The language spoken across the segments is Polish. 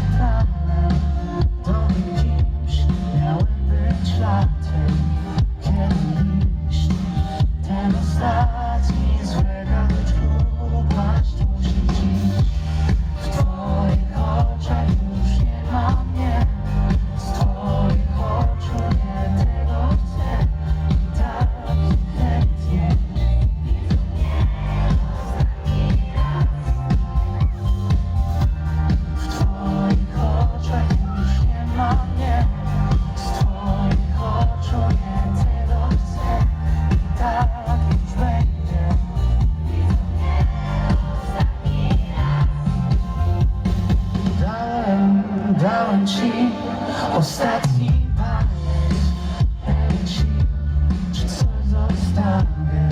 Thank you. dałem ci ostatni palec. Czy coś zostawię?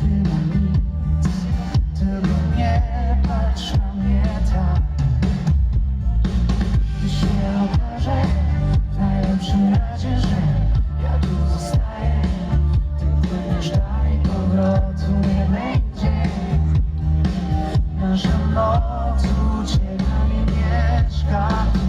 Chyba nic, tylko nie patrz na mnie tak. I się okaże w najlepszym razie, że ja tu zostaję. Ty płyniesz dalej, powrotu nie będzie. Nasza noc ucieka mi mieszka.